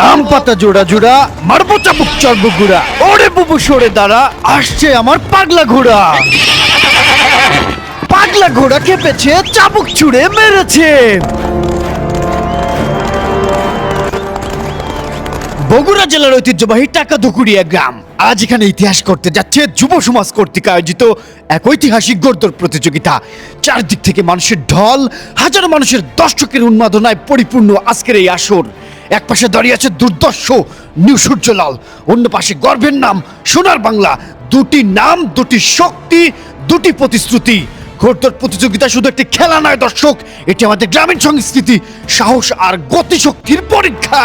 আম পাতা জোড়া জোড়া, মারবো চাবুক চর্ব গুড়া। ওরে বুবু, সরে দাঁড়া, আসছে আমার পাগলা ঘোড়া। পাগলা ঘোড়া কেঁপেছে, চাবুক ছুড়ে মেরেছে। বগুড়া জেলার ঐতিহ্যবাহী টাকা ধুকুড়িয়া গ্রাম। আজ এখানে ইতিহাস করতে যাচ্ছে যুব সমাজ কর্তৃক আয়োজিত এক ঐতিহাসিক গড়দর প্রতিযোগিতা। চারদিক থেকে মানুষের ঢল, হাজারো মানুষের দর্শকের উন্মাদনায় পরিপূর্ণ আজকের এই আসর। এক পাশে দাঁড়িয়ে আছে দুর্দর্শ নিউ সূর্যলাল, অন্য পাশে গর্বের নাম সোনার বাংলা। দুটি নাম, দুটি শক্তি, দুটি প্রতিশ্রুতি। ঘোরদৌড় প্রতিযোগিতা শুধু একটি খেলা নয়, দর্শক, এটি আমাদের গ্রামীণ সংস্কৃতি, সাহস আর গতিশক্তির পরীক্ষা।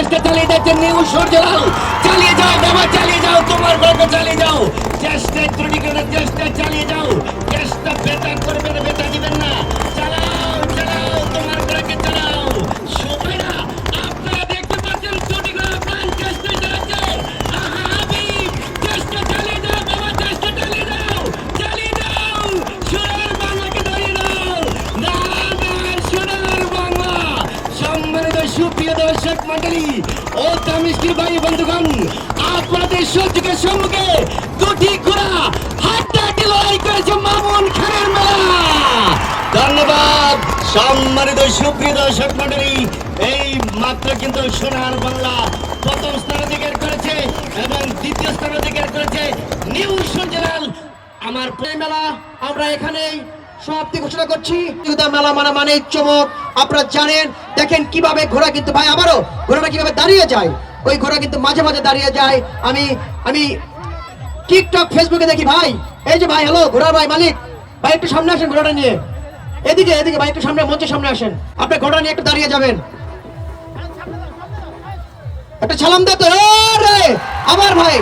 চেষ্টা চালিয়ে যাচ্ছে নিউ সূর্যলাল চালিয়ে যাও, বাবা, চালিয়ে যাও, তোমার গল্প চালিয়ে যাও। চেষ্টা চালিয়ে যাও। দর্শক মন্ডলী ও তামিষ্টির ভাই, বন্ধুগণ, আপনাদের সহযোগের সম্মুখে দুটি ঘোড়া হাড্ডাহাড্ডি লড়াই করেছে মামুন খানের মেলা। ধন্যবাদ সম্মানিত সুপ্রিয় দর্শক মন্ডলী এই মাত্র কিন্তু সোনার বাংলা প্রথম স্থান অধিকার করেছে এবং দ্বিতীয় স্থান অধিকার করেছে নিউ সূর্যলাল আমার এই মেলা, আমরা এখানেই সমাপ্তি ঘোষণা করছি। মেলা মানে মানে চমক, আপনারা জানেন। দেখেন কীভাবে ঘোড়া কিন্তু ভাই, আবারও ঘোড়াটা কীভাবে দাঁড়িয়ে যায়। ওই ঘোড়া কিন্তু মাঝে মাঝে দাঁড়িয়ে যায়। আমি আমি টিকটক ফেসবুকে দেখি ভাই। এই যে ভাই হ্যালো ঘোড়ার ভাই, মালিক। ভাই, একটু সামনে আসেন ঘোড়াটা নিয়ে। এদিকে এদিকে ভাই, একটু সামনে, মঞ্চের সামনে আসেন। আপনি ঘোড়া নিয়ে একটু দাঁড়িয়ে যাবেন। একটা ছালাম দে তো। রে আমার ভাই,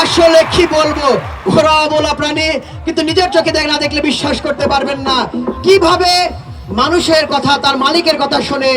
আসলে কি বলব? ঘোড়া বলা প্রাণী, কিন্তু নিজের চোখে দেখ না, দেখলে বিশ্বাস করতে পারবেন না। কীভাবে মানুষের কথা, তার মালিকের কথা শুনে